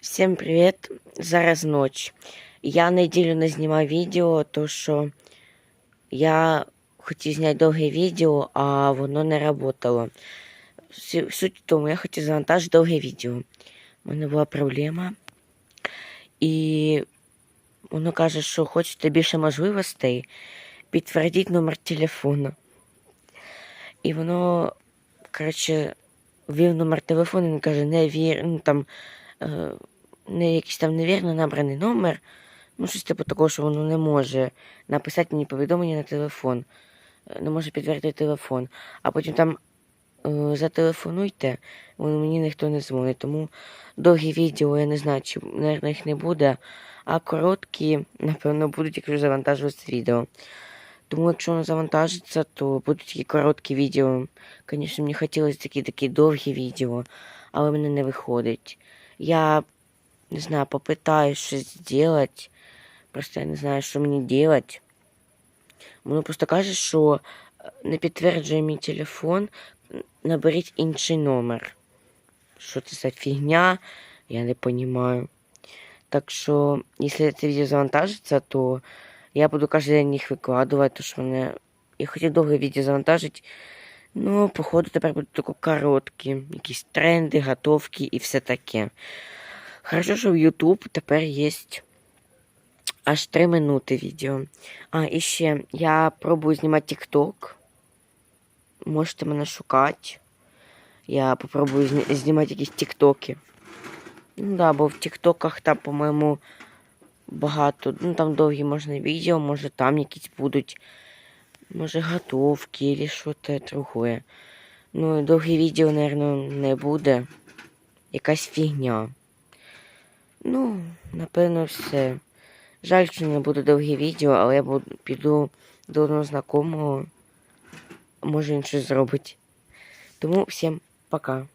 Всім привіт! Зараз ніч. Я неділю не знімав відео, тому що я хотів зняти довге відео, а воно не працювало. Суть в тому, я хотів завантажити довге відео. У мене була проблема. І воно каже, що хочете більше можливостей, підтвердіть номер телефону. І воно, коротше, ввів номер телефону, він каже, не вір, ну там. Е, не якийсь там невірно набраний номер. Ну, щось типу такого, що воно не може написати мені повідомлення на телефон. Е, Не може підтвердити телефон. А потім там е, зателефонуйте, воно мені ніхто не дзвонить. Тому довгі відео, я не знаю, чи, мабуть, їх не буде. А короткі, напевно, будуть, якщо завантажуватися відео. Тому якщо воно завантажиться, то будуть такі короткі відео. Звісно, мені хотілося такі такі довгі відео, але в мене не виходить. Я не знаю, попытаюсь щось сделать. Просто я не знаю, що мені делать. Воно просто каже, що е, не підтверджує мій телефон, наберіть інший номер. Що це за фігня, я не понимаю. Так що, якщо це відео завантажиться, то я буду кожен день їх викладувати, тому що мене. Я хотів довге відео завантажити. Ну, походу, тепер будуть тільки короткі. Якісь тренди, готовки і все таке. Хорошо, що в YouTube тепер є аж 3 минути відео. А, і ще я пробую знімати TikTok. Можете мене шукати. Я попробую зні- знімати якісь тіктоки. Ну да, бо в тіктоках там, по-моєму, багато. Ну там довгі можна відео, може там якісь будуть. Може готовки или что-то другое. Ну, довгі відео, наверное, не буде. Якась фігня. Ну, напевно, все. Жаль, що не буде довгі відео, але я буду, піду до одного знакомого. Може він щось зробить. Тому всім пока.